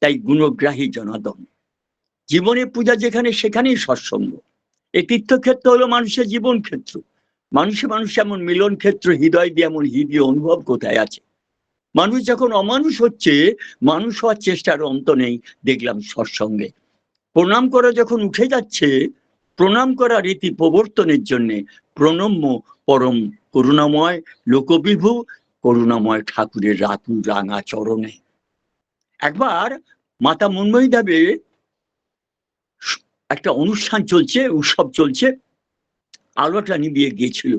তাই গুণগ্রাহী জনাদন। জীবনের পূজা যেখানে, সেখানেই সৎসঙ্গ। এই তীর্থক্ষেত্র হলো মানুষের জীবন ক্ষেত্র। মানুষে মানুষ এমন মিলন ক্ষেত্র, হৃদয় দিয়ে এমন হৃদয় অনুভব কোথায় আছে? মানুষ যখন অমানুষ হচ্ছে, মানুষ হওয়ার চেষ্টার অন্ত নেই, দেখলাম সৎসঙ্গে। প্রণাম করা যখন উঠে যাচ্ছে, প্রণাম করা রীতি প্রবর্তনের জন্য প্রণম্য পরম করুণাময় লোকবিভু, করুণাময় ঠাকুরের রাতু রাঙা চরণে। একবার মাতা মন্ময়ী দেবে একটা অনুষ্ঠান চলছে, উৎসব চলছে আলোটা নিবিয়ে গিয়েছিল।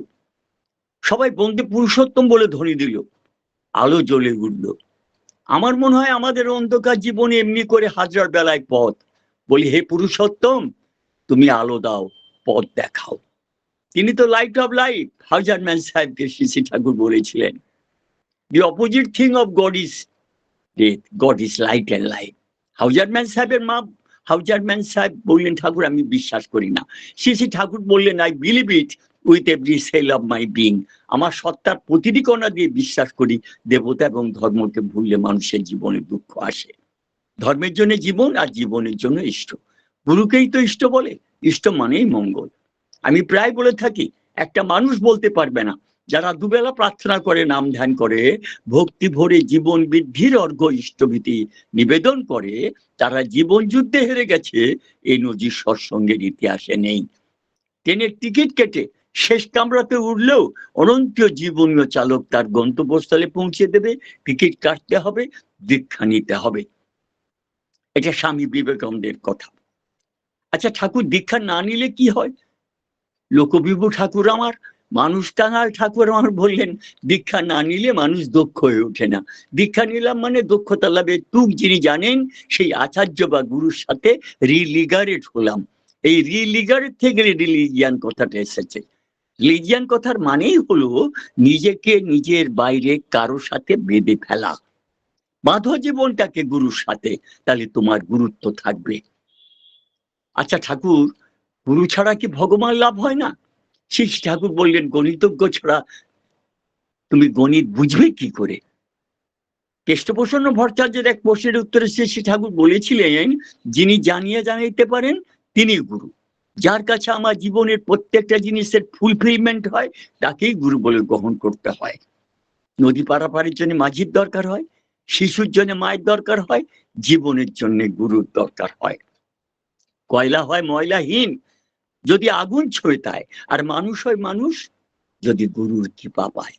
সবাই বন্দে পুরুষোত্তম বলে ধ্বনি দিল। আলো জ্বলে উঠল। আমার মনে হয় আমাদের অন্ধকার জীবনে এমনি করে হাজার বেলায় পথ। বলি, হে পুরুষোত্তম, তুমি আলো দাও, পথ দেখাও। তিনি তো লাইট অফ লাইফ হাজার ম্যান সাহেবকে শ্রী ঠাকুর বলেছিলেন। The opposite thing of God is death God is light and life Hauserman সাহেবের মা হাউজার ম্যান সাহেব বললেন, ঠাকুর, আমি বিশ্বাস করি না। শ্রী ঠাকুর বললেন I believe it with every cell of my being আমার সত্তার প্রতিটি কণা দিয়ে বিশ্বাস করি, দেবতা এবং ধর্মকে ভুললে মানুষের জীবনে দুঃখ আসে। ধর্মের জন্য জীবন আর জীবনের জন্য ইষ্ট। গুরুকেই তো ইষ্ট বলে, ইষ্ট মানেই মঙ্গল। আমি প্রায় বলে থাকি, একটা মানুষ বলতে পারবে না যারা দুবেলা প্রার্থনা করে, নাম ধ্যান করে, ভক্তি ভরে জীবন বৃদ্ধির অর্ঘ ইষ্টভীতি নিবেদন করে, তারা জীবন যুদ্ধে হেরে গেছে এই নদীর সৎসঙ্গের ইতিহাসে নেই। ট্রেনের টিকিট কেটে শেষ কামরাতে উঠলেও অনন্তীয় জীবনীয় চালক তার গন্তব্যস্থলে পৌঁছে দেবে, টিকিট কাটতে হবে, দীক্ষা নিতে হবে। এটা স্বামী বিবেকানন্দের কথা। আচ্ছা ঠাকুর দীক্ষা না নিলে কি হয়? লোকবিভু ঠাকুর আমার মানুষ কাঙাল ঠাকুর আমার বললেন দীক্ষা না নিলে মানুষ দক্ষ হয়ে ওঠে না। দীক্ষা নিলাম মানে দক্ষতা লাভের তুক যিনি জানেন, সেই আচার্য বা গুরুর সাথে রিলিগারেট হলাম। এই রিলিগারেট থেকে রিলিজিয়ান কথাটা এসেছে। রিলিজিয়ান কথার মানেই হলো, নিজেকে নিজের বাইরে কারও সাথে বেঁধে ফেলা। বাঁধো জীবনটাকে গুরুর সাথে, তাহলে তোমার গুরুত্ব থাকবে। আচ্ছা ঠাকুর, গুরু ছাড়া কি ভগবান লাভ হয় না? শিশ ঠাকুর বললেন, গণিতজ্ঞ ছাড়া তুমি গণিত বুঝবে কি করে? কেষ্টপ্রসন্ন ভট্টাচার্যের এক প্রশ্নের উত্তরে শ্রী ঠাকুর বলেছিলেন, যিনি জানিয়ে জানাইতে পারেন, তিনি গুরু। যার কাছে আমার জীবনের প্রত্যেকটা জিনিসের ফুলফিলমেন্ট হয়, তাকেই গুরু বলে গ্রহণ করতে হয়। নদী পারাপারের জন্য মাঝির দরকার হয়, শিশুর জন্য মায়ের দরকার হয়, জীবনের জন্য গুরুর দরকার হয়। কয়লা হয় ময়লাহীন যদি আগুন ছুঁয়ে আর মানুষ হয় মানুষ, যদি গুরুর কৃপা পায়।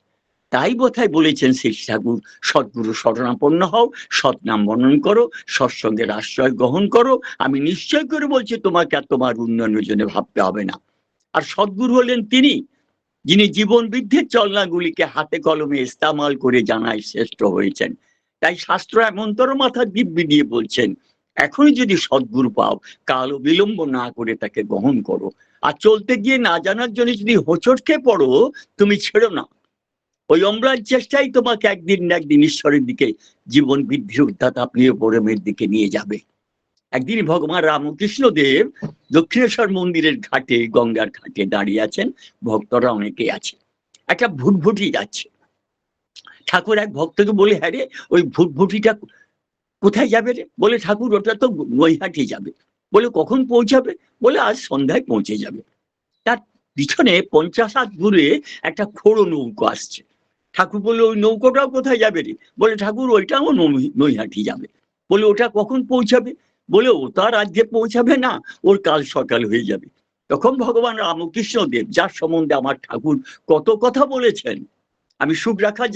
তাই বোধহয় বলেছেন শ্রী ঠাকুর সৎগুরু শরণাপন্ন হও, সৎ নাম বর্ণন করো, সৎসঙ্গের আশ্রয় গ্রহণ করো। আমি নিশ্চয় করে বলছি, তোমাকে আর তোমার উন্নয়নের জন্য ভাবতে হবে না। আর সদ্গুরু হলেন তিনি, যিনি জীবন বৃদ্ধির চলনাগুলিকে হাতে কলমে ইস্তামাল করে জানায় শ্রেষ্ঠ হয়েছেন। তাই শাস্ত্র এমনতর মাথা দিব্যি দিয়ে বলছেন এখনই যদি সদ্গুরু পাও, কালো বিলম্ব না করে তাকে গ্রহণ করো। আর চলতে গিয়ে না জানার জন্য যদি হোচটকে পড়ো, তুমি ছেড়ো না। ওই অম্লান চেষ্টাই তোমাকে একদিন না একদিন ঈশ্বরের দিকে জীবন বৃদ্ধির উদ্ধাতা প্রিয় পরমের দিকে নিয়ে যাবে। একদিন ভগবান রামকৃষ্ণ দেব দক্ষিণেশ্বর মন্দিরের ঘাটে, গঙ্গার ঘাটে দাঁড়িয়ে আছেন। ভক্তরা অনেকে আছে। একটা ভুটভুটি যাচ্ছে। ঠাকুর এক ভক্তকে বলে হ্যাঁ রে, ওই ভুটভুটিটা কোথায় যাবে রে? বলে ঠাকুর, ওটা তো নৈহাটি যাবে। বলে কখন পৌঁছাবে? বলে আজ সন্ধ্যায় পৌঁছে যাবে। তার পিছনে পঞ্চাশ হাত দূরে একটা খোড়ো নৌকো আসছে। ঠাকুর বলে ওই নৌকোটাও কোথায় যাবে রে? বলে, ঠাকুর, ওইটাও নৈহাটি যাবে। বলে, ওটা কখন পৌঁছাবে? বলে, ও তার আজকে পৌঁছাবে না, ওর কাল সকাল হয়ে যাবে। তখন ভগবান রামকৃষ্ণ দেব যার সম্বন্ধে আমার ঠাকুর কত কথা বলেছেন। আমি সুখ রাখার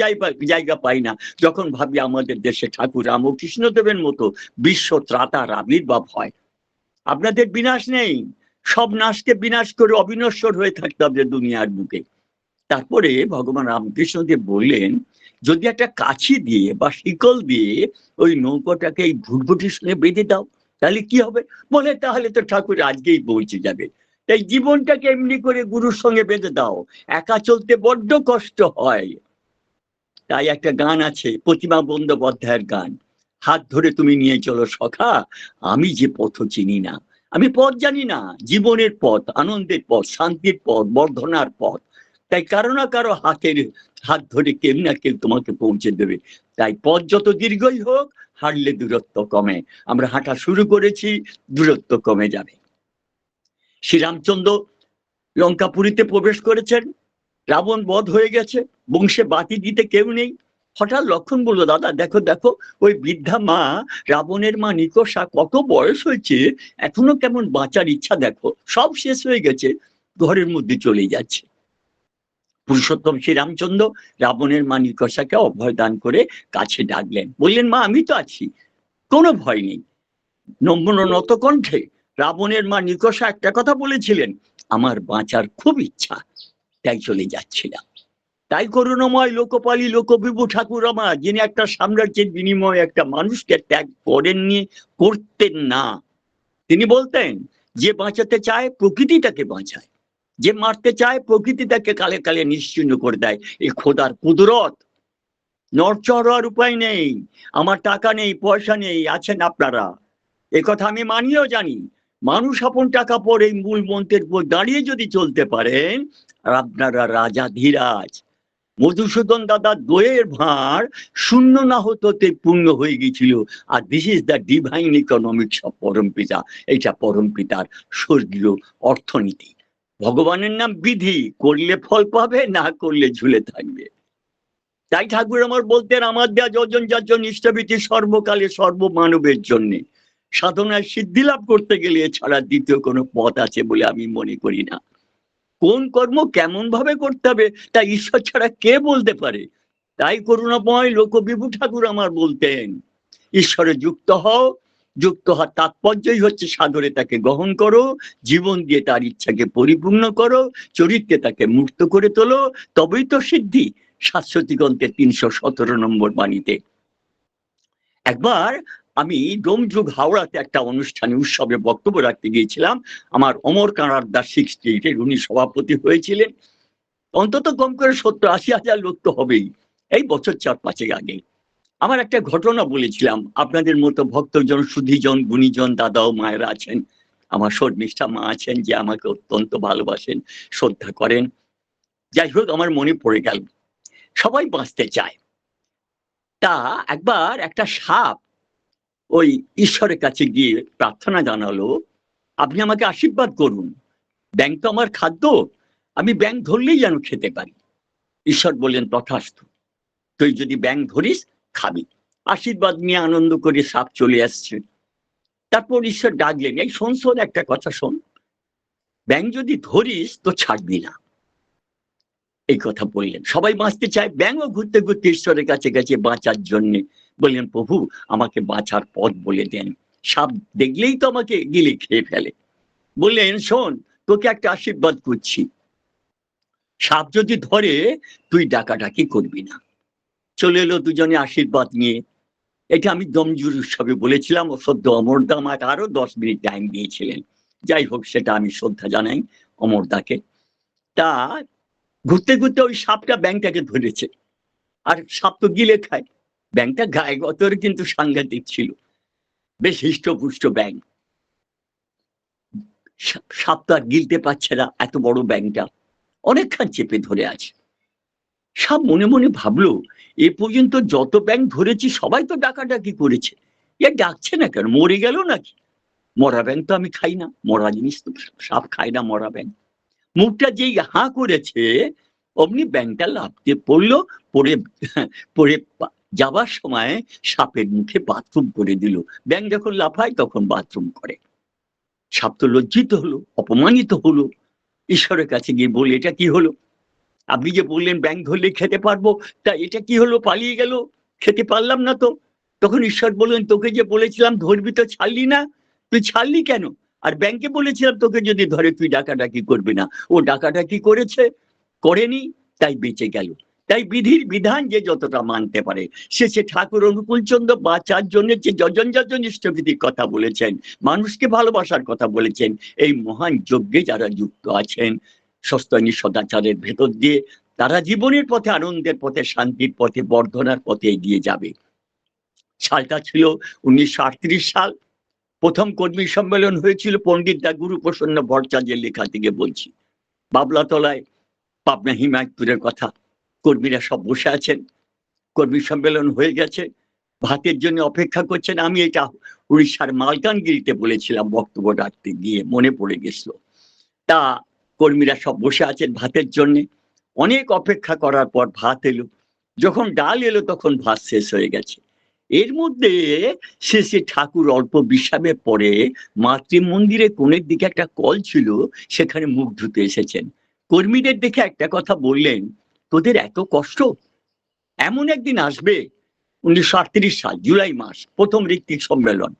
জায়গা পাই না। যখন ভাবি আমাদের দেশে ঠাকুর রামকৃষ্ণ দেবের মতো বিশ্ব ত্রাতার আবির্ভাব হয়। আপনাদের বিনাশ নেই। সব নাশকে বিনাশ করে অবিনশ্বর হয়ে থাকতে হবে দুনিয়ার বুকে। তারপরে ভগবান রামকৃষ্ণদেব বললেন, যদি একটা কাছি দিয়ে বা শিকল দিয়ে ওই নৌকোটাকে এই ভুটভুটির সঙ্গে বেঁধে দাও, তাহলে কি হবে? বলে, তাহলে তো ঠাকুর আজকেই পৌঁছে যাবে। তাই জীবনটাকে এমনি করে গুরুর সঙ্গে বেঁধে দাও। একা চলতে বড্ড কষ্ট হয়। তাই একটা গান আছে, প্রতিমা বন্দ্যোপাধ্যায়ের গান। হাত ধরে তুমি নিয়ে চলো সখা, আমি যে পথ চিনি না। আমি পথ জানি না, জীবনের পথ, আনন্দের পথ, শান্তির পথ, বর্ধনার পথ। তাই কারও না কারও হাতের হাত ধরে কেউ না কেউ তোমাকে পৌঁছে দেবে। তাই পথ যত দীর্ঘই হোক হাঁটলে দূরত্ব কমে। আমরা হাঁটা শুরু করেছি, দূরত্ব কমে যাবে। শ্রীরামচন্দ্র লঙ্কাপুরীতে প্রবেশ করেছেন। রাবণ বধ হয়ে গেছে, বংশে বাতি দিতে কেউ নেই। হঠাৎ লক্ষণ বলল, দাদা, দেখো দেখো, ওই বৃদ্ধা মা, রাবণের মা নিকষা কত বয়স হয়েছে, এখনও কেমন বাঁচার ইচ্ছা দেখো, সব শেষ হয়ে গেছে, ঘরের মধ্যে চলে যাচ্ছে। পুরুষোত্তম শ্রীরামচন্দ্র রাবণের মা নিকষাকে অভয় দান করে কাছে ডাকলেন, বললেন, মা, আমি তো আছি, কোনো ভয় নেই। নম্র নত কণ্ঠে রাবণের মা নিকষা একটা কথা বলেছিলেন, আমার বাঁচার খুব ইচ্ছা, তাই চলে যাচ্ছিলাম। তাই করুণময় লোকপালী ঠাকুর আমার যিনি একটা সাম্রাজ্যের বিনিময়ে একটা মানুষকে ত্যাগ করেননি, করতেন না। তিনি বলতেন, যে বাঁচাতে চায় প্রকৃতি তাকে বাঁচায়। যে মারতে চায় প্রকৃতি তাকে কালে কালে নিশ্চিন্ন করে দেয়। এই খোদার কুদরত। নড়চড় উপায় নেই, আমার টাকা নেই, পয়সা নেই, আছেন আপনারা। কথা আমি মানিয়েও জানি মানুষ আপন টাকা পরে মূল মন্ত্রের উপর দাঁড়িয়ে যদি চলতে পারেন আপনারা রাজা ধীরাজ, মধুসূদন দাদা দইয়ের ভাঁড় শূন্য না হতে পূর্ণ হয়ে গেছিল আর this is the divine economics of পরম পিতা। এইটা পরম পিতার স্বর্গীয় অর্থনীতি। ভগবানের নাম বিধি, করলে ফল পাবে, না করলে ঝুলে থাকবে। তাই ঠাকুর আমার বলতেন আমার দেয়া যজন যাজন ইষ্টভীতি সর্বকালে সর্বমানবের জন্যে। সাধনায় সিদ্ধি লাভ করতে গেলে এছাড়া দ্বিতীয় কোনো পথ আছে বলে আমি মনে করি না। কোন কর্ম কেমন ভাবে করতে হবে তা ঈশ্বর ছাড়া কে বলতে পারে? তাই করুণাময় লোকবিভু ঠাকুর আমার বলতেন, ঈশ্বরে যুক্ত হও, যুক্ত হওয়ার তাৎপর্যই হচ্ছে সাদরে তাকে গ্রহণ করো, জীবন দিয়ে তার ইচ্ছাকে পরিপূর্ণ করো, চরিত্রে তাকে মুক্ত করে তোলো, তবেই তো সিদ্ধি। সাতশতী গ্রন্থের তিনশো সতেরো নম্বর বাণীতে। একবার আমি ডোমযুগ হাওড়াতে একটা অনুষ্ঠানে উৎসবে বক্তব্য রাখতে গিয়েছিলাম। আমার অমর কানার দাস সিক্স স্ট্রিটের উনি সভাপতি হয়েছিলেন। অন্তত কম করে সত্তর আশি হাজার লোক তো হবেই, এই বছর চার পাঁচেক আগে। আমার একটা ঘটনা বলেছিলাম, আপনাদের মতো ভক্তজন, সুধীজন, গুণীজন দাদা ও মায়েরা আছেন। আমার শর্মিষ্ঠা মা আছেন যে আমাকে অত্যন্ত ভালোবাসেন, শ্রদ্ধা করেন। যাই হোক, আমার মনে পড়ে গেল, সবাই বাঁচতে চায়। তা একবার একটা সাপ ওই ঈশ্বরের কাছে গিয়ে প্রার্থনা জানালো, আপনি আমাকে আশীর্বাদ করুন। ব্যাং তো আমার খাদ্য, আমি ব্যাং ধরলেই যেন খেতে পারি। ঈশ্বর বললেন তথাস্থ তুই যদি ব্যাং ধরিস, খাবি। আশীর্বাদ নিয়ে আনন্দ করে সাপ চলে আসছে। তারপর ঈশ্বর ডাকলেন, এই শোন শোন, একটা কথা শোন। ব্যাং যদি ধরিস, তো ছাড়বি না। এই কথা বললেন। সবাই বাঁচতে চায় ব্যাংও ঘুরতে ঘুরতে ঈশ্বরের কাছে গেছে বাঁচার জন্যে। বললেন, প্রভু, আমাকে বাঁচার পথ বলে দেন। সাপ দেখলেই তো আমাকে গিলে খেয়ে ফেলে। বললেন, শোন, তোকে একটা আশীর্বাদ করছি। সাপ যদি ধরে, তুই ডাকাডাকি করবি না। চলে এলো দুজনে আশীর্বাদ নিয়ে। এটা আমি দমজুর উৎসবে বলেছিলাম ও সদ্য অমরদা আমাকে আরও দশ মিনিট টাইম দিয়েছিলেন। যাই হোক, সেটা আমি শ্রদ্ধা জানাই অমরদাকে। তা ঘুরতে ঘুরতে ওই সাপটা ব্যাংকটাকে ধরেছে। আর সাপ তো গিলে খায়। ব্যাংকটা গায়ে গতর কিন্তু সাংঘাতিক ছিল। বেশ হৃষ্টপুষ্ট ব্যাংক। সাপ তো আর গিলতে পারছে না এত বড় ব্যাংকটা। অনেকক্ষণ চেপে ধরে আছে। সাপ মনে মনে ভাবলো, এ পর্যন্ত যত ব্যাংক ধরেছি সবাই তো ডাকাডাকি করেছে। এ ডাকছে না কেন? মরে গেল নাকি? মরা ব্যাংক তো আমি খাই না, মরা জিনিস তো সাপ খায় না মরা ব্যাংক। মুখটা যেই হাঁ করেছে, অমনি ব্যাংকটা লাফতে পড়ল, পড়ে পড়ে যাবার সময় সাপের মুখে বাথরুম করে দিল। ব্যাং যখন লাফায় তখন বাথরুম করে। সাপ তো লজ্জিত হলো, অপমানিত হলো। ঈশ্বরের কাছে গিয়ে বলে এটা কি হলো? আপনি যে বললেন ব্যাংক ধরলে খেতে পারব, তা এটা কি হলো? পালিয়ে গেল? খেতে পারলাম না তো। তখন ঈশ্বর বললেন, তোকে যে বলেছিলাম ধরবি তো ছাড়লি না? তুই ছাড়লি কেন? আর ব্যাংকে বলেছিলাম তোকে যদি ধরে, তুই ডাকাডাকি করবি না। ও ডাকাডাকি করেছে, করেনি, তাই বেঁচে গেল। তাই বিধির বিধান যে যতটা মানতে পারে। শেষে ঠাকুর অনুকূলচন্দ্র বাঁচার জন্য যে যজন যজন ইষ্টবিধির কথা বলেছেন, মানুষকে ভালোবাসার কথা বলেছেন, এই মহান যজ্ঞে যারা যুক্ত আছেন, সস্তনী সদাচারের ভেতর দিয়ে তারা জীবনের পথে, আনন্দের পথে, শান্তির পথে, বর্ধনার পথে এগিয়ে যাবে। সালটা ছিল উনিশশো আটত্রিশ সাল। প্রথম কর্মী সম্মেলন হয়েছিল পণ্ডিত দা গুরু প্রসন্ন ভট্টাচার্যের লেখা থেকে বলছি। বাবলাতলায় পাবনা হিমায়তপুরের কথা। কর্মীরা সব বসে আছেন। কর্মী সম্মেলন হয়ে গেছে। ভাতের জন্য অপেক্ষা করছেন। আমি এটা উড়িষ্যার মালকানগিরিতে বলেছিলাম, বক্তব্য রাখতে গিয়ে মনে পড়ে গেছিল। তা কর্মীরা সব বসে আছেন ভাতের জন্য। অনেক অপেক্ষা করার পর ভাত এলো। যখন ডাল এলো তখন ভাত শেষ হয়ে গেছে। এর মধ্যে শেষে ঠাকুর অল্প বিশ্রামের পরে মাতৃ মন্দিরে কোণের দিকে একটা কল ছিল, সেখানে মুখ ধুতে এসেছেন। কর্মীদের দেখে একটা কথা বললেন তোদের এত কষ্ট? এমন একদিন আসবে, উনিশশো আটত্রিশ সাল, জুলাই মাস, প্রথম ঋত্বিক সম্মেলন।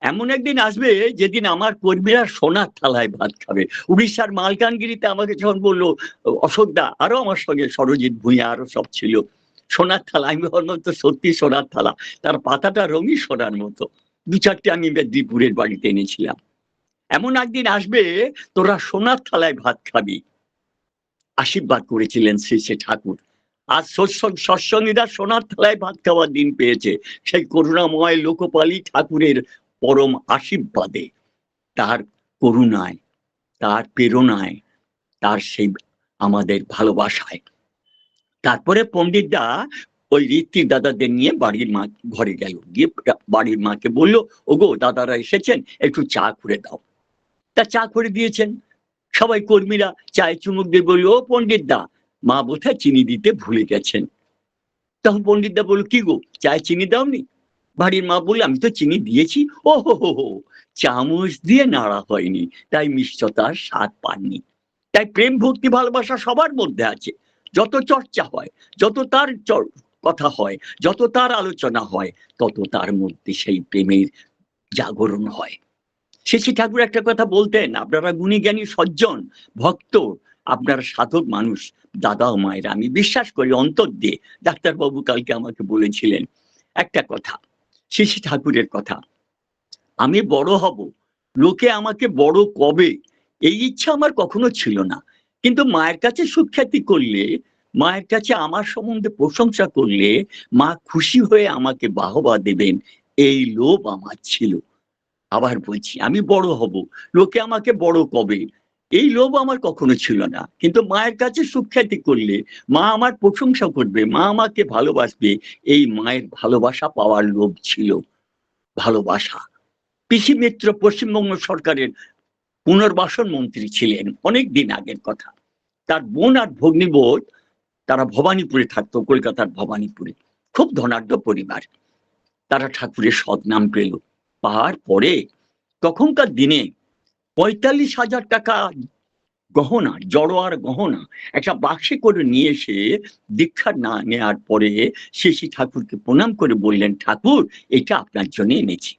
এমন একদিন আসবে যেদিন আমার কর্মীরা সোনার থালায় ভাত খাবে। উড়িষ্যার মালকানগিরিতে আমাকে যখন বলল অশোকদা আরও আমার সঙ্গে সরজিৎ ভূঁইয়া, আরও সব ছিল। সোনার থালা, আমি ভাবলাম তো সত্যি সোনার থালা। তার পাতাটা রঙই সোনার মতো। দু চারটে আমি মেদিনীপুরের বাড়িতে এনেছিলাম। এমন একদিন আসবে, তোরা সোনার থালায় ভাত খাবি। আশীর্বাদ করেছিলেন শ্রী শ্রী ঠাকুর। আর সৎসঙ্গ সৎসঙ্গীরা সোনার থালায় ভাত খাওয়ার দিন পেয়েছে। সেই করুণাময় লোকপালী ঠাকুরের পরম আশীর্বাদে। তার করুণায়, তার প্রেরণায়, তার সেই আমাদের ভালোবাসায়। তারপরে পণ্ডিতদা ওই ঋত্বিক দাদাদের নিয়ে বাড়ির মা, ঘরে গেল। গিয়ে বাড়ির মাকে বলল, ওগো, দাদারা এসেছেন, একটু চা করে দাও। তা চা করে দিয়েছেন। সবাই কর্মীরা চায় চুমুক দিয়ে বলল, ও পণ্ডিত দা মা বোধহয় চিনি দিতে ভুলে গেছেন। তখন পণ্ডিত দা বলল, কি গো, চায় চিনি দাওনি? বাড়ির মা বলল, আমি তো চিনি দিয়েছি। ও হো হো হো চামচ দিয়ে নাড়া হয়নি, তাই মিষ্টতার স্বাদ পাননি। তাই প্রেম, ভক্তি, ভালোবাসা সবার মধ্যে আছে। যত চর্চা হয়, যত তার কথা হয়, যত তার আলোচনা হয়, তত তার মধ্যে সেই প্রেমের জাগরণ হয়। শেষী ঠাকুর একটা কথা বলতেন, আপনারা গুণী জ্ঞানী সজ্জন, ভক্ত, আপনারা সাধক মানুষ, দাদা ও মায়ের, আমি বিশ্বাস করি অন্তর দিয়ে ডাক্তারবাবু কালকে আমাকে বলেছিলেন একটা কথা শেষী ঠাকুরের কথা, আমি বড় হব, লোকে আমাকে বড় কবে, এই ইচ্ছা আমার কখনো ছিল না, কিন্তু মায়ের কাছে সুখ্যাতি করলে, মায়ের কাছে আমার সম্বন্ধে প্রশংসা করলে, মা খুশি হয়ে আমাকে বাহবা দেবেন, এই লোভ আমার ছিল। আবার বলছি, আমি বড় হব। লোকে আমাকে বড় কবে? এই লোভ আমার কখনো ছিল না। কিন্তু মায়ের কাছে সুখ্যাতি করলে মা আমার প্রশংসা করবে, মা আমাকে ভালোবাসবে। এই মায়ের ভালোবাসা পাওয়ার লোভ ছিল, ভালোবাসা। পিসি মিত্র পশ্চিমবঙ্গ সরকারের পুনর্বাসন মন্ত্রী ছিলেন অনেক দিন আগের কথা। তার বোন আর ভগ্নিবোধ তারা ভবানীপুরে থাকতো, কলকাতার ভবানীপুরে। খুব ধনাঢ্য পরিবার। তারা ঠাকুরের সদনাম পেল। পাওয়ার পরে তখনকার দিনে পঁয়তাল্লিশ হাজার টাকা গহনা, জড়োয়ার গহনা একটা বাক্সে করে নিয়ে এসে দীক্ষা না নেওয়ার পরে শেষী ঠাকুরকে প্রণাম করে বললেন, ঠাকুর, এটা আপনার জন্য এনেছি।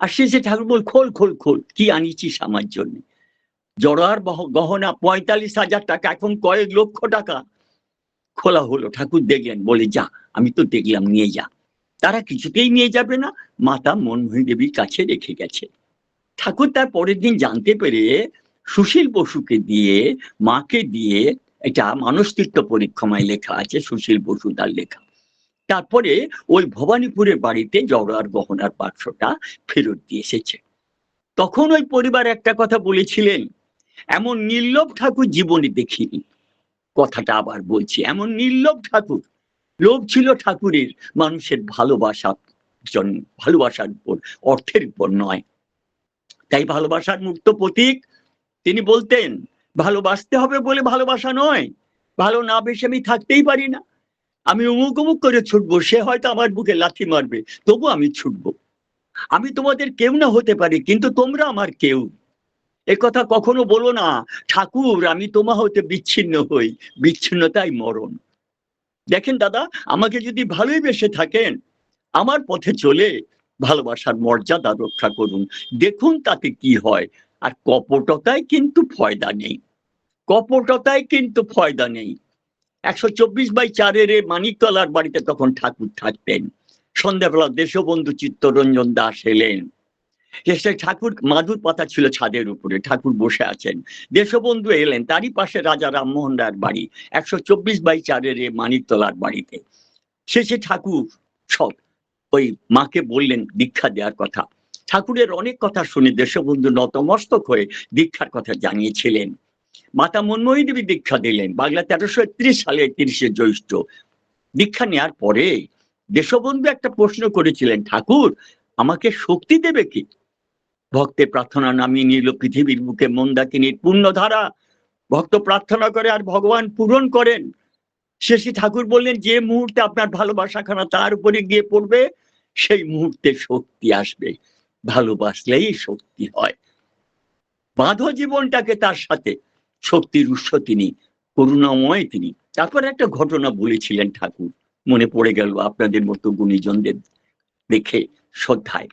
আর শেষে ঠাকুর বল খোল খোল খোল, কি আনিছিস আমার জন্য? জড়োয়ার গহনা পঁয়তাল্লিশ হাজার টাকা, এখন কয়েক লক্ষ টাকা। খোলা হলো, ঠাকুর দেখলেন, বলে, যা, আমি তো দেখলাম, নিয়ে যা। তারা কিছুতেই নিয়ে যাবে না। মাতা মনমোহন দেবীর কাছে রেখে গেছে। ঠাকুর তার পরের দিন জানতে পেরে সুশীল বসুকে দিয়ে, মাকে দিয়ে এটা মানসতীর্থ পরীক্ষমায় লেখা আছে, সুশীল বসু তার লেখা। তারপরে ওই ভবানীপুরের বাড়িতে জড়ার গহনার বাক্সটা ফেরত দিয়ে এসেছে। তখন ওই পরিবার একটা কথা বলেছিলেন, এমন নির্লোভ ঠাকুর জীবনে দেখিনি। কথাটা আবার বলছি, এমন নির্লোভ ঠাকুর লোভ ছিল ঠাকুরের, মানুষের ভালোবাসার জন্য ভালোবাসার উপর, অর্থের উপর নয়। তাই ভালোবাসার মুক্ত প্রতীক তিনি বলতেন, ভালোবাসতে হবে বলে ভালোবাসা নয়। ভালো না বেশি আমি থাকতেই পারি না। আমি উমুক উমুক করে ছুটবো, সে হয়তো আমার বুকে লাথি মারবে, তবু আমি ছুটবো। আমি তোমাদের কেউ না হতে পারি, কিন্তু তোমরা আমার কেউ। এ কথা কখনো বলো না, ঠাকুর, আমি তোমা হতে বিচ্ছিন্ন হই। বিচ্ছিন্নতাই মরণ। দেখেন দাদা, আমাকে যদি ভালোই বেসে থাকেন, আমার পথে চলে ভালোবাসার মর্যাদা রক্ষা করুন। দেখুন তাতে কি হয়। আর কপটতায় কিন্তু ফয়দা নেই। কপটতায় কিন্তু ফয়দা নেই। একশো চব্বিশ বাই চারের মানিকতলার বাড়িতে তখন ঠাকুর থাকতেন। সন্ধ্যাবেলা দেশবন্ধু চিত্তরঞ্জন দাস এলেন। ঠাকুর মাদুর পাতা ছিল ছাদের উপরে, ঠাকুর বসে আছেন। দেশবন্ধু এলেন, তারই পাশে রাজা রামমোহন রায়ের বাড়ি, একশো চব্বিশ বাই চারের মানিকতলার বাড়িতে। শেষে ঠাকুর, সব ওই মাকে বললেন দীক্ষা দেওয়ার কথা। ঠাকুরের অনেক কথা শুনে দেশবন্ধু নতমস্তক হয়ে দীক্ষার কথা জানিয়েছিলেন। মাতা মনমোহী দেবী দীক্ষা দিলেন, বাংলা তেরোশো একত্রিশ সালে একত্রিশে জ্যৈষ্ঠ। দীক্ষা নেওয়ার পরে দেশবন্ধু একটা প্রশ্ন করেছিলেন, ঠাকুর, আমাকে শক্তি দেবে কি? ভক্তের প্রার্থনা নামিয়ে নিল পৃথিবীর বুকে মন্দাকিনীর পূর্ণধারা। ভক্ত প্রার্থনা করে আর ভগবান পূরণ করেন। শেষে ঠাকুর বললেন, যে মুহূর্তে আপনার ভালোবাসাখানা তার উপরে গিয়ে পড়বে, সেই মুহূর্তে শক্তি আসবে। ভালোবাসলেই শক্তি হয়। বাঁধো জীবনটাকে তার সাথে। শক্তির উৎস তিনি, করুণাময় তিনি। তারপর একটা ঘটনা বলেছিলেন ঠাকুর। মনে পড়ে গেল আপনাদের মতো গুণীজনদের দেখে, শ্রদ্ধায়।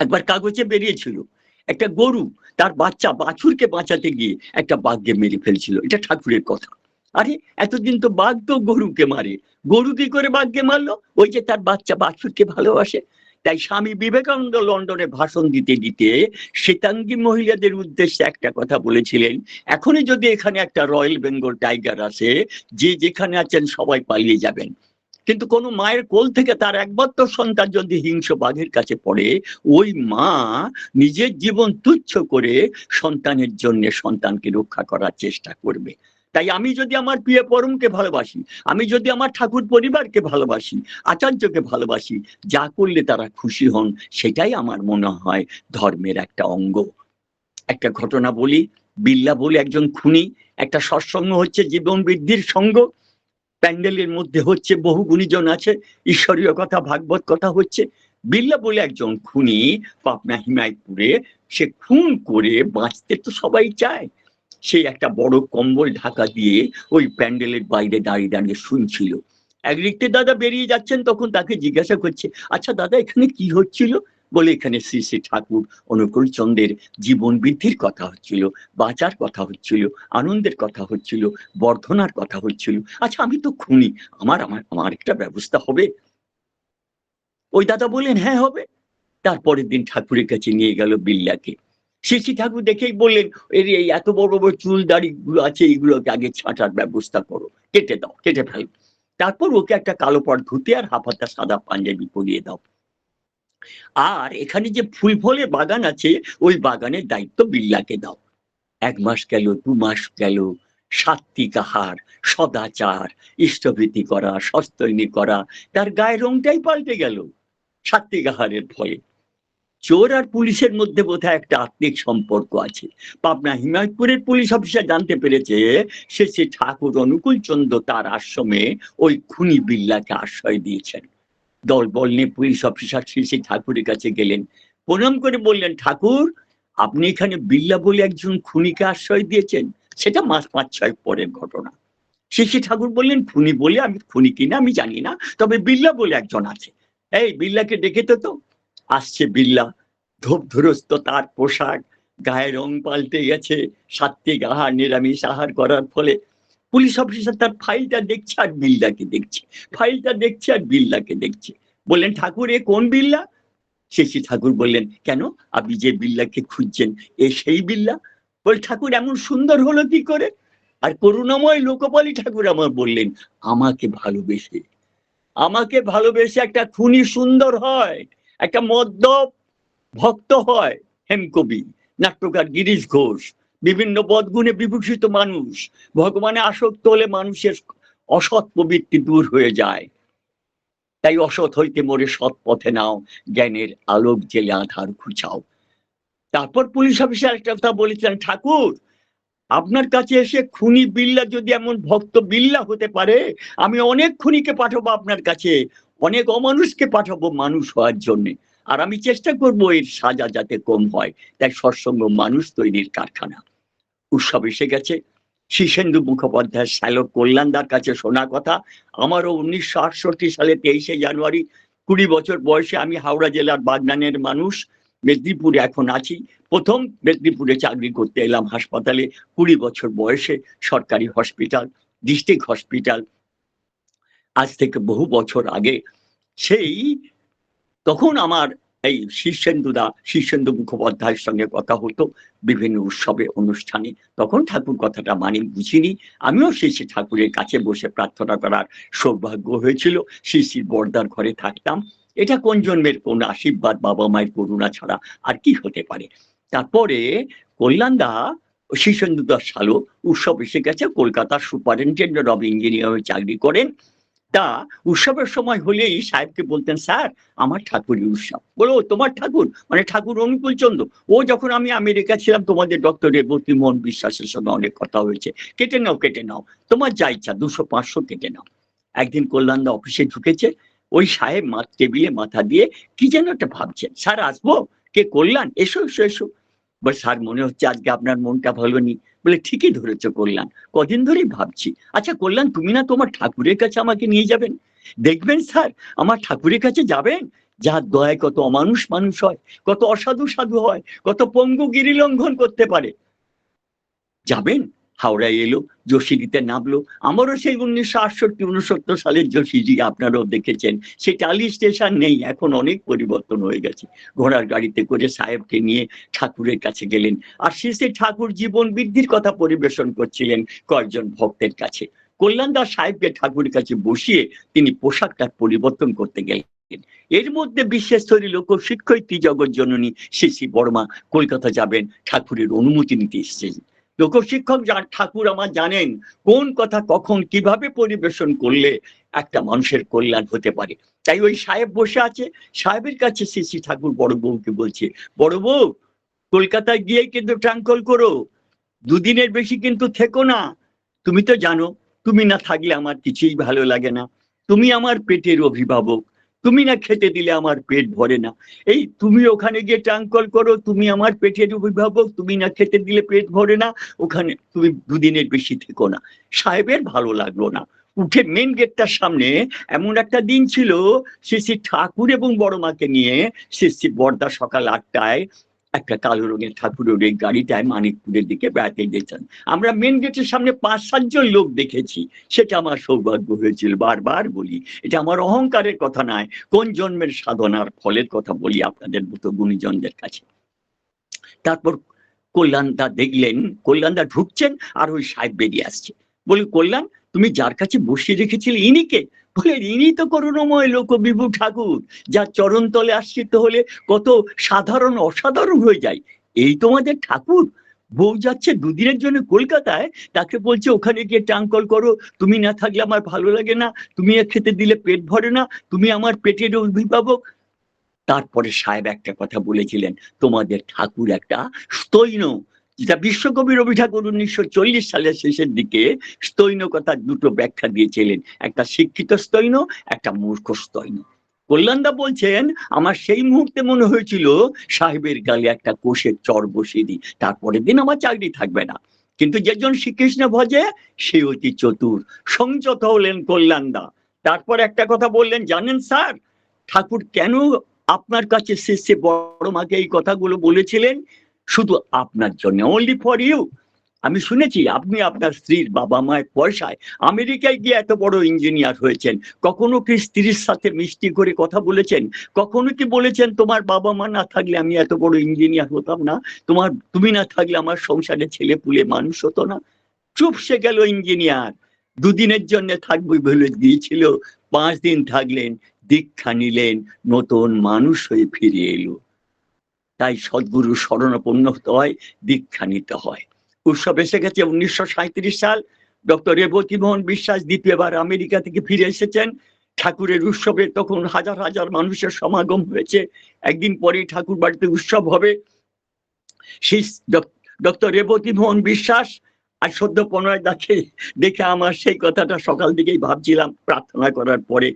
একবার কাগজে বেরিয়েছিল একটা গরু, তার বাচ্চা বাছুরকে বাঁচাতে গিয়ে একটা বাঘকে মেরে ফেলছিল। এটা ঠাকুরের কথা। আরে, এতদিন তো বাঘ তো গরুকে মারে। গরু কি করে বাঘকে মারলো? ওই যে তার বাচ্চা বাছুরকে ভালোবাসে। তাই স্বামী বিবেকানন্দ লন্ডনে ভাষণ দিতে দিতে শ্বেতাঙ্গী মহিলাদের উদ্দেশ্যে একটা কথা বলেছিলেন, এখনই যদি এখানে একটা রয়্যাল বেঙ্গল টাইগার আসে, যে যেখানে আছেন সবাই পালিয়ে যাবেন। কিন্তু কোনো মায়ের কোল থেকে তার একমাত্র সন্তান যদি হিংস বাঘের কাছে পড়ে, ওই মা নিজের জীবন তুচ্ছ করে সন্তানের জন্য সন্তানকে রক্ষা করার চেষ্টা করবে। তাই আমি যদি আমার প্রিয় পরমকে ভালোবাসি, আমি যদি আমার ঠাকুর পরিবারকে ভালোবাসি, আচার্যকে ভালোবাসি, যা করলে তারা খুশি হন, সেটাই আমার মনে হয় ধর্মের একটা অঙ্গ। একটা ঘটনা বলি, বিল্লা বলে একজন খুনি, একটা সৎসঙ্গ হচ্ছে জীবন বৃদ্ধির সঙ্গ। প্যান্ডেলের মধ্যে হচ্ছে বহু গুণীজন আছে, ঈশ্বরীয় কথা, ভাগবত কথা হচ্ছে। বিল্লা বলে একজন খুনি পাবনা হিমায়তপুরে সে খুন করে বাঁচতে তো সবাই চায়। সে একটা বড় কম্বল ঢাকা দিয়ে ওই প্যান্ডেলের বাইরে দাঁড়িয়ে দাঁড়িয়ে শুনছিল। একদিকতে দাদা বেরিয়ে যাচ্ছেন, তখন তাকে জিজ্ঞাসা করছে আচ্ছা দাদা, এখানে কি হচ্ছিল? বলে এখানে শ্রী শ্রী ঠাকুর অনুকূল চন্দ্রের জীবন বৃদ্ধির কথা হচ্ছিল, বাঁচার কথা হচ্ছিল, আনন্দের কথা হচ্ছিল, বর্ধনার কথা হচ্ছিল। আচ্ছা আমি তো খুনি, আমার আমার আমার একটা ব্যবস্থা হবে। ওই দাদা বললেন হ্যাঁ হবে। তারপরের দিন ঠাকুরের কাছে নিয়ে গেল বিল্লাকে। শ্রী ঠাকুর দেখেই বললেন, এর, এই এত বড় বড় চুল দাড়ি গুলো আছে, এইগুলোকে আগে ছাঁটার ব্যবস্থা করো, কেটে দাও, কেটে ফেলো। তারপর ওকে একটা কালো পট ধুতে আর হাফাতা সাদা পাঞ্জাবি পরিয়ে দাও। আর এখানে যে ফুল ফলের বাগান আছে, ওই বাগানের দায়িত্ব বিল্লাকে দাও। এক মাস গেল, দু মাস গেল, সাত্বিক আহার, সদাচার, ইষ্টভীতি করা, সস্তৈনী করা, তার গায়ের রংটাই পাল্টে গেল সাত্বিক আহারের ভয়ে চোর আর পুলিশের মধ্যে বোধহয় একটা আত্মিক সম্পর্ক আছে। পাবনা হিমায়তপুরের পুলিশ অফিসার জানতে পেরেছে, সে সে ঠাকুর অনুকূল চন্দ্র তার আশ্রমে ওই খুনি বিল্লাকে আশ্রয় দিয়েছেন। দল বল নিয়ে পুলিশ অফিসার শ্রী শ্রী ঠাকুরের কাছে গেলেন। প্রণাম করে বললেন, ঠাকুর, আপনি এখানে বিল্লা বলে একজন খুনিকে আশ্রয় দিয়েছেন? সেটা মাস পাঁচ ছয় পরের ঘটনা। শ্রী শ্রী ঠাকুর বললেন, খুনি বলে আমি, খুনি কিনা আমি জানি না, তবে বিল্লা বলে একজন আছে। এই বিল্লাকে ডেকে তো তো। আসছে বিল্লা, ধূপ ধুরস্ত তার পোশাক, গায়ের রং পাল্টে গেছে সাত্বিক আহার নিরামিষ আহার করার ফলে পুলিশ অফিসার তার ফাইলটা দেখছে আর বিল্লাকে দেখছে। ফাইলটা দেখছে আর বিল্লাকে দেখছে। বললেন, ঠাকুর, এ কোন বিল্লা? শেষি ঠাকুর বললেন, কেন? আপনি যে বিল্লাকে খুঁজছেন, এ সেই বিল্লা? বল, ঠাকুর, এমন সুন্দর হলো কি করে? আর করুণাময় লোকপালী ঠাকুর আমার বললেন, আমাকে ভালোবেসে আমাকে ভালোবেসে একটা খুনি সুন্দর হয়, একটা মদ্যপ ভক্ত হয় হেমকবি, নাট্যকার গিরিশ ঘোষ বিভিন্ন বদগুণে বিভূষিত মানুষ। ভগবানে আসক্ত হলে মানুষের অসৎ প্রবৃত্তি দূর হয়ে যায়। তাই অসৎ হইতে মরে সৎ পথে নাও, জ্ঞানের আলোক জেলে আধার খুঁচাও তারপর পুলিশ অফিসার একটা কথা বলেছিলেন, ঠাকুর, আপনার কাছে এসে খুনি বিল্লা যদি এমন ভক্ত বিল্লা হতে পারে, আমি অনেক খুনিকে পাঠাবো আপনার কাছে। অনেক অমানুষকে পাঠাবো মানুষ হওয়ার জন্যে। আর আমি চেষ্টা করব এর সাজা যাতে কম হয়। তাই সৎসঙ্গ মানুষ তৈরির কারখানা। উৎসব এসে গেছে। শীর্ষেন্দু মুখোপাধ্যায় শ্যালক কল্যাণদার কাছে শোনা কথা, আমারও উনিশশো আটষট্টি সালে তেইশে জানুয়ারি কুড়ি বছর বয়সে আমি হাওড়া জেলার বাগনানের মানুষ, মেদিনীপুরে এখন আছি। প্রথম মেদিনীপুরে চাকরি করতে এলাম হাসপাতালে কুড়ি বছর বয়সে, সরকারি হসপিটাল, ডিস্ট্রিক্ট হসপিটাল। আজ থেকে বহু বছর আগে সেই, তখন আমার এই শীর্ষেন্দুদা শীর্ষেন্দু মুখোপাধ্যায়ের সঙ্গে কথা হতো, বিভিন্ন উৎসবে, অনুষ্ঠানে। তখন ঠাকুর কথাটা মানি, বুঝিনি। আমিও শ্রী শ্রী ঠাকুরের কাছে বসে প্রার্থনা করার সৌভাগ্য হয়েছিল। শ্রী শ্রী বর্দার ঘরে থাকতাম। এটা কোন জন্মের কোন আশীর্বাদ, বাবা মায়ের করুণা ছাড়া আর কি হতে পারে? তারপরে কল্যাণদা শীর্ষেন্দু দাস সালো উৎসব এসে গেছে। কলকাতার সুপারিনটেন্ডেন্ট অফ ইঞ্জিনিয়ার চাকরি করেন। তা উৎসবের সময় হলেই সাহেবকে বলতেন, স্যার, আমার ঠাকুরের উৎসব। বলো তোমার ঠাকুর? মানে ঠাকুর অনুকূল চন্দ্র। ও যখন আমি আমেরিকা ছিলাম, তোমাদের ডক্টর রেবতী মোহন বিশ্বাসের সঙ্গে অনেক কথা হয়েছে। কেটে নাও কেটে নাও। তোমার যা ইচ্ছা, দুশো, পাঁচশো কেটে নাও। একদিন কল্যাণদা অফিসে ঢুকেছে। ওই সাহেব মা টেবিলে মাথা দিয়ে কি যেন একটা ভাবছেন স্যার, আসব? কে কল্যাণ? এসো এসো এসো। বলে স্যার, মনে হচ্ছে আজকে আপনার মনটা ভালো নি বলে ঠিকই ধরেছ কল্যাণ। কদিন ধরেই ভাবছি আচ্ছা কল্যাণ, তুমি না তোমার ঠাকুরের কাছে আমাকে নিয়ে যাবেন? দেখবেন স্যার, আমার ঠাকুরের কাছে যাবেন? যার দয়ায় কত অমানুষ মানুষ হয়, কত অসাধু সাধু হয়, কত পঙ্গু গিরি লঙ্ঘন করতে পারে। যাবেন? হাওড়ায় এলো যোশীজিতে নামলো। আমারও সেই উনিশশো আটষট্টি, উনসত্তর সালের যোশীজি আপনারাও দেখেছেন। সেই টালি স্টেশন নেই, এখন অনেক পরিবর্তন হয়ে গেছে। ঘোড়ার গাড়িতে করে সাহেবকে নিয়ে ঠাকুরের কাছে গেলেন। আর শেষে ঠাকুর জীবন বৃদ্ধির কথা পরিবেশন করছিলেন কয়েকজন ভক্তের কাছে। কল্যাণ দাস সাহেবকে ঠাকুরের কাছে বসিয়ে তিনি পোশাকটার পরিবর্তন করতে গেলেন। এর মধ্যে বিশেষ তৈরি লোক শিক্ষয়িত্রী জগৎ জননী শিশি বর্মা কলকাতা যাবেন ঠাকুরের অনুমতি নিতে এসেছেন। লোকশিক্ষক যার ঠাকুর আমার জানেন, কোন কথা কখন কীভাবে পরিবেশন করলে একটা মানুষের কল্যাণ হতে পারে? তাই ওই সাহেব বসে আছে, সাহেবের কাছে শ্রী ঠাকুর বড় বউকে বলছে, বড় বউ, কলকাতায় গিয়ে কিন্তু ট্রাঙ্কল করো, দুদিনের বেশি কিন্তু থেকো না। তুমি তো জানো, তুমি না থাকলে আমার কিছুই ভালো লাগে না। তুমি আমার পেটের অভিভাবক তুমি না খেতে দিলে আমার পেট ভরে না। এই তুমি ওখানে গিয়ে টাঙ্কল করো, তুমি আমার পেটের অভিভাবক, তুমি না খেতে দিলে পেট ভরে না, ওখানে তুমি দুদিনের বেশি থেকো না। সাহেবের ভালো লাগল না। উঠে মেন গেটটার সামনে এমন একটা দিন ছিল, শ্রী শ্রী ঠাকুর এবং বড়মাকে নিয়ে শ্রী শ্রী বর্দা সকাল আটটায় একটা কালো রঙের ঠাকুরের এই গাড়িটায় মানিকপুরের দিকে বেড়াতে গেছেন। আমরা মেন গেটের সামনে পাঁচ সাতজন লোক দেখেছি। সেটা আমার সৌভাগ্য হয়েছিল, বারবার বলি। এটা আমার অহংকারের কথা নয়, কোন জন্মের সাধনার ফলের কথা বলি আপনাদের মতো গুণীজনদের কাছে। তারপর কল্যাণদা দেখলেন, কল্যাণদা ঢুকছেন আর ওই সাহেব বেরিয়ে আসছে। বলি কল্যাণ তুমি যার কাছে বসিয়ে রেখেছিলে ইনিকে, বলে ইনি তো করুণময় লোক বিভু ঠাকুর, যার চরণ তলে আশ্রিত হলে কত সাধারণ অসাধারণ হয়ে যায়। এই তোমাদের ঠাকুর? বউ যাচ্ছে দুদিনের জন্য কলকাতায়, তাকে বলছে ওখানে গিয়ে টাঙ্কল করো, তুমি না থাকলে আমার ভালো লাগে না, তুমি খেতে দিলে পেট ভরে না, তুমি আমার পেটের অভিভাবক। তারপরে সাহেব একটা কথা বলেছিলেন, তোমাদের ঠাকুর একটা স্তৈন যেটা বিশ্বকবি রবি ঠাকুর উনিশশো চল্লিশ সালের শেষের দিকে স্তৈন কথার দুটো ব্যাখ্যা দিয়েছিলেন। একটা শিক্ষিত স্তৈন, একটা মূর্খ স্তৈন। কল্যাণদা বলছেন, আমার সেই মুহূর্তে মনে হয়েছিল, সাহেবের গালে একটা কোষের চর বসিয়ে দিই, তারপরের দিন আমার চাকরি থাকবে না। কিন্তু যেজন শ্রীকৃষ্ণ ভজে, সে অতি চতুর, সংযত হলেন কল্যাণদা। তারপর একটা কথা বললেন, জানেন স্যার, ঠাকুর কেন আপনার কাছে শেষে বড় মাকে এই কথাগুলো বলেছিলেন? শুধু আপনার জন্য অনলি ফর ইউ আমি শুনেছি, আপনি আপনার স্ত্রীর বাবা মায়ের পয়সায় আমেরিকায় গিয়ে এত বড় ইঞ্জিনিয়ার হয়েছেন। কখনো কি স্ত্রীর সাথে মিষ্টি করে কথা বলেছেন? কখনো কি বলেছেন, তোমার বাবা মা না থাকলে আমি এত বড় ইঞ্জিনিয়ার হতাম না? তোমার, তুমি না থাকলে আমার সংসারে ছেলে পুলে মানুষ হতো না? চুপসে গেল ইঞ্জিনিয়ার দুদিনের জন্য থাকবে বলে দিয়েছিল। পাঁচ দিন থাকলেন, দীক্ষা নিলেন, নতুন মানুষ হয়ে ফিরে এলো। তাই সদ্গুরু শরণাপন্ন হতে হয়, দীক্ষা নিতে হয়। উৎসব এসে গেছে উনিশশো সাল। ডক্টর রেবতী মোহন বিশ্বাস দ্বিতীয়বার আমেরিকা থেকে ফিরে এসেছেন। ঠাকুরের উৎসবে তখন হাজার হাজার মানুষের সমাগম হয়েছে। একদিন পরে ঠাকুর বাড়িতে উৎসব হবে। সেই ডক্টর রেবতী মোহন বিশ্বাস, আর সদ্য পনেরো দেখে দেখে আমার সেই কথাটা সকাল দিকেই ভাবছিলাম, প্রার্থনা করার পরে।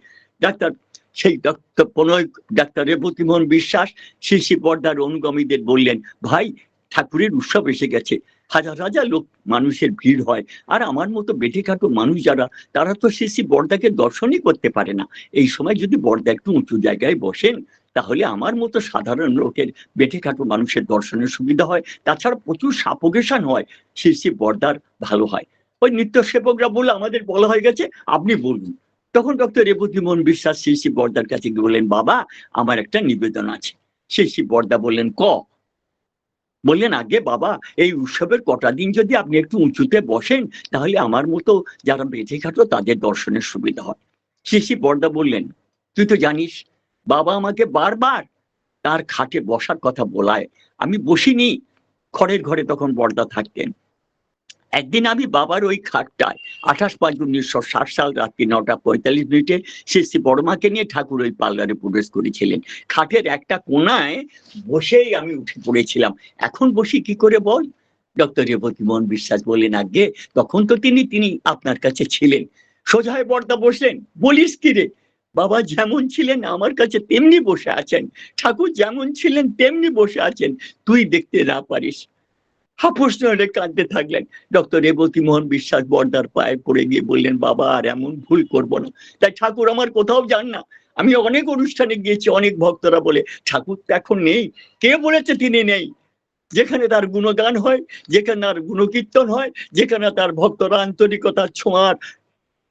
ডাক্তার সেই ডক্টর প্রণয়, ডাক্তার রেবতী মোহন বিশ্বাস, শিশি পর্দার অনুগামীদের বললেন, ভাই, ঠাকুরের উৎসব এসে গেছে। হাজার হাজার লোক মানুষের ভিড় হয়। আর আমার মতো বেটে খাটো মানুষ যারা, তারা তো শিশি বর্দাকে দর্শনই করতে পারে না। এই সময় যদি বর্দা একটু উঁচু জায়গায় বসেন, তাহলে আমার মতো সাধারণ লোকের বেটে খাটো মানুষের দর্শনের সুবিধা হয়। তাছাড়া প্রচুর সাপোগেশন হয়। শিশি বর্দার ভালো হয়। ওই নিত্য সেবকরা বলে আমাদের বলা হয়ে গেছে, আপনি বলুন। তখন ডক্টর রেবতী মোহন বিশ্বাস শ্রী বর্দার কাছে গিয়ে বললেন, বাবা, আমার একটা নিবেদন আছে। শ্রী শ্রী বর্দা বললেন, ক? বললেন, আগে বাবা, এই উৎসবের কটা দিন যদি আপনি একটু উঁচুতে বসেন, তাহলে আমার মতো যারা বেঁচে খাটো তাদের দর্শনের সুবিধা হয়। শ্রী শ্রী বর্দা বললেন, তুই তো জানিস, বাবা আমাকে বারবার তার খাটে বসার কথা বলায়। আমি বসিনি। খড়ের ঘরে তখন বর্দা থাকতেন। একদিন আমি বাবার ওই খাটটায়, আঠাশ পাঁচ উনিশশো ষাট সাল রাত্রি নটা পঁয়তাল্লিশ মিনিটে শ্রী শ্রী বড়মাকে নিয়ে ঠাকুর ওই পার্লারে প্রবেশ করেছিলেন। খাটের একটা কোনায় বসেই আমি উঠে পড়েছিলাম। এখন বসি কি করে বল? ডক্টর রেবতী মোহন বিশ্বাস বললেন আগে তখন তো তিনি তিনি আপনার কাছে ছিলেন। সোজায় বর্দা বসলেন, বলিস কি রে? বাবা যেমন ছিলেন, আমার কাছে তেমনি বসে আছেন। ঠাকুর যেমন ছিলেন, তেমনি বসে আছেন। তুই দেখতে না পারিস। হাপুস নড়ে কাঁদতে থাকলেন। ডক্টর রেবতী মোহন বিশ্বাস বর্দার পায়ে পড়ে গিয়ে বললেন, বাবা, আর এমন ভুল করব না। তাই ঠাকুর আমার কোথাও যান না। আমি অনেক অনুষ্ঠানে গিয়েছি, অনেক ভক্তরা বলে, ঠাকুর তো এখন নেই। কে বলেছে তিনি নেই? যেখানে তার গুণগান হয়, যেখানে তার গুণকীর্তন হয়, যেখানে তার ভক্তরা আন্তরিকতার ছোঁয়ার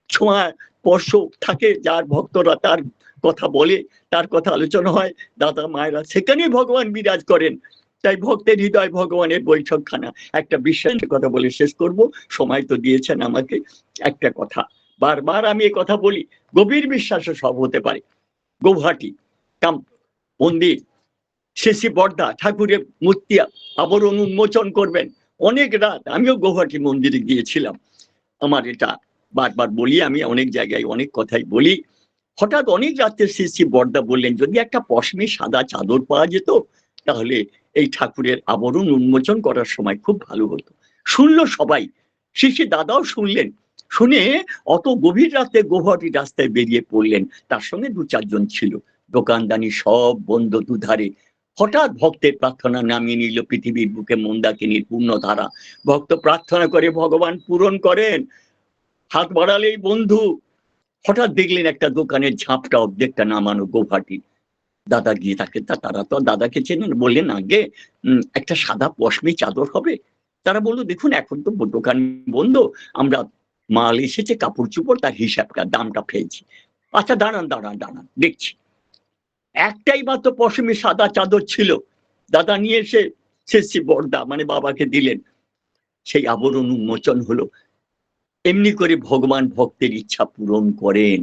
ছোঁয়া স্পর্শ থাকে, যার ভক্তরা তার কথা বলে, তার কথা আলোচনা হয়। দাদা, মায়েরা, সেখানেই ভগবান বিরাজ করেন। তাই ভক্তের হৃদয় ভগবানের বৈঠকখানা। একটা বিশ্বাসের কথা বলে শেষ করব। সময় তো দিয়েছেন আমাকে। একটা কথা, বারবার আমি এ কথা বলি, গভীর বিশ্বাসে সব হতে পারে। গৌহাটি, কাম, মন্দির শেষি বর্দা, ঠাকুরের মূর্তি আবরণ উন্মোচন করবেন। অনেক রাত আমিও গৌহাটি মন্দিরে গিয়েছিলাম। আমার এটা বারবার বলি, আমি অনেক জায়গায় অনেক কথাই বলি। হঠাৎ অনেক রাত্রে শ্রী শ্রী বর্দা বললেন, যদি একটা পশমি সাদা চাদর পাওয়া যেত, তাহলে এই ঠাকুরের আবরণ উন্মোচন করার সময় খুব ভালো হতো। শুনলো সবাই। শিশি দাদাও শুনলেন। শুনে অত গভীর রাতে গৌহাটি রাস্তায় বেরিয়ে পড়লেন। তার সঙ্গে দু চারজন ছিল। দোকানদানি সব বন্ধ দুধারে। হঠাৎ ভক্তের প্রার্থনা নামিয়ে নিল পৃথিবীর বুকে মন্দাকিনীর পূর্ণধারা। ভক্ত প্রার্থনা করে, ভগবান পূরণ করেন। হাত বাড়ালেই বন্ধু। হঠাৎ দেখলেন একটা দোকানের ঝাঁপটা অর্ধেকটা নামানো গৌহাটি। দাদা গিয়ে তা তারা তো দাদাকে চেনেন বললেন, আগে একটা সাদা পশমি চাদর হবে। তারা বলল, দেখুন, এখন তো দোকান বন্ধ। আমরা মাল এসেছে, কাপড় চোপড়, তার হিসাবটা দামটা ফেলছি। আচ্ছা দাঁড়ান দাঁড়ান দাঁড়ান, দেখছি। একটাই মাত্র পশমি সাদা চাদর ছিল। দাদা নিয়ে এসে শেষি বর্দা মানে বাবাকে দিলেন। সেই আবরণ উন্মোচন হলো। এমনি করে ভগবান ভক্তের ইচ্ছা পূরণ করেন।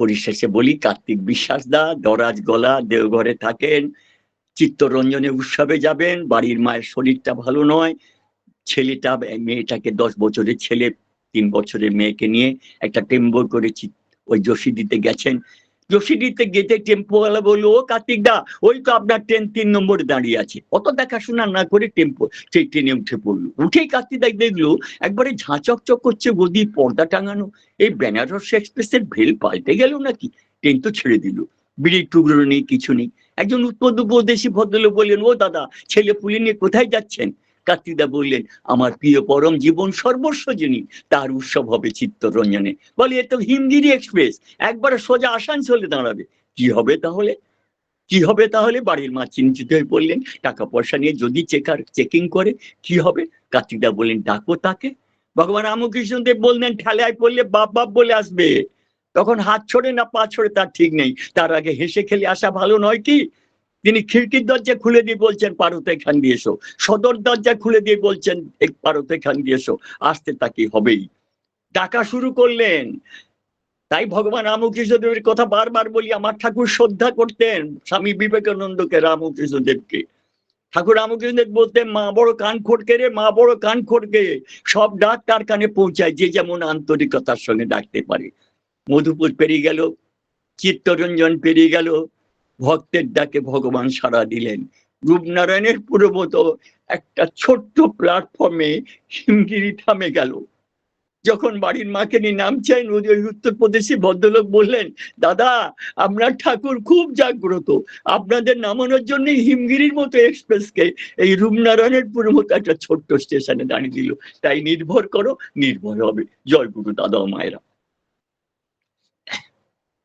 পরিশেষে বলি, কার্তিক বিশ্বাস দা দরাজ গলা, দেওঘরে থাকেন, চিত্তরঞ্জনে উৎসবে যাবেন, বাড়ির মায়ের শরীরটা ভালো নয়, ছেলেটা, মেয়েটাকে দশ বছরের ছেলে, তিন বছরের মেয়েকে নিয়ে একটা টেম্বো করে ওই যোশী দিতে গেছেন। যোশী দিতে গেতে টেম্পোওয়ালা বলল ও কার্তিক দা ওই তো আপনার ট্রেন তিন নম্বরে দাঁড়িয়ে আছে। অত দেখাশোনা না করে টেম্পো সেই ট্রেনে উঠে পড়ল। উঠেই কার্তিক দা দেখল, একবারে ঝাঁচকচক করছে গদির পর্দা টাঙানো। এই বেনারস এক্সপ্রেসের ভেল পাল্টে গেল নাকি? ট্রেন তো ছেড়ে দিল। বিড়ির টুকরো নেই, কিছু নেই। একজন উত্তর উপদেশী ভদ্রলোক বললেন, ও দাদা, ছেলে পুলি নিয়ে কোথায় যাচ্ছেন? কার্তিকদা বললেন, আমার প্রিয় পরম জীবন সর্বস্ব যিনি, তার উৎসব হবে চিত্তরঞ্জনে। বলে, এ তো হিমগিরি এক্সপ্রেস, একবার সোজা আসানসোলে দাঁড়াবে। কি হবে তাহলে? কি হবে তাহলে? বাড়ির মা চিন্তিত হয়ে পড়লেন। টাকা পয়সা নিয়ে যদি চেকার, চেকিং করে, কি হবে? কার্তিকদা বললেন, ডাকো তাকে। ভগবান রামকৃষ্ণদেব বললেন, ঠেলায় পড়লে বাপ বাপ বলে আসবে। তখন হাত ছড়ে না পা ছড়ে তার ঠিক নেই। তার আগে হেসে খেলে আসা ভালো নয় কি? তিনি খিড়কির দরজা খুলে দিয়ে বলছেন, পারত, এখান দিয়ে এসো। সদর দরজা খুলে দিয়ে বলছেন এক পারত, এখান দিয়ে এসো। আসতে তাকে হবেই? ডাকা শুরু করলেন। তাই ভগবান রামকৃষ্ণদেবের কথা বারবার বলি, আমার ঠাকুর শ্রদ্ধা করতেন স্বামী বিবেকানন্দকে রামকৃষ্ণদেবকে ঠাকুর রামকৃষ্ণদেব বলতেন, মা বড় কান খড়কে রে, মা বড় কান খড়কে। সব ডাক তার কানে পৌঁছায়, যে যেমন আন্তরিকতার সঙ্গে ডাকতে পারে। মধুপুর পেরিয়ে গেল, চিত্তরঞ্জন পেরিয়ে গেল ভক্তের ডাকে ভগবান সাড়া দিলেন। রূপনারায়ণের পূর্বত একটা ছোট্ট প্ল্যাটফর্মে হিমগিরি থামে গেল। যখন বাড়ির মাকে নিয়ে নামছেন উত্তরপ্রদেশি ভদ্রলোক বললেন, দাদা, আপনার ঠাকুর খুব জাগ্রত। আপনাদের নামানোর জন্য হিমগিরির মতো এক্সপ্রেসকে এই রূপনারায়ণের পুরো মতো একটা ছোট্ট স্টেশনে দাঁড়িয়ে দিল। তাই নির্ভর করো, নির্ভর হবে। জয় গুরু দাদা মায়েরা।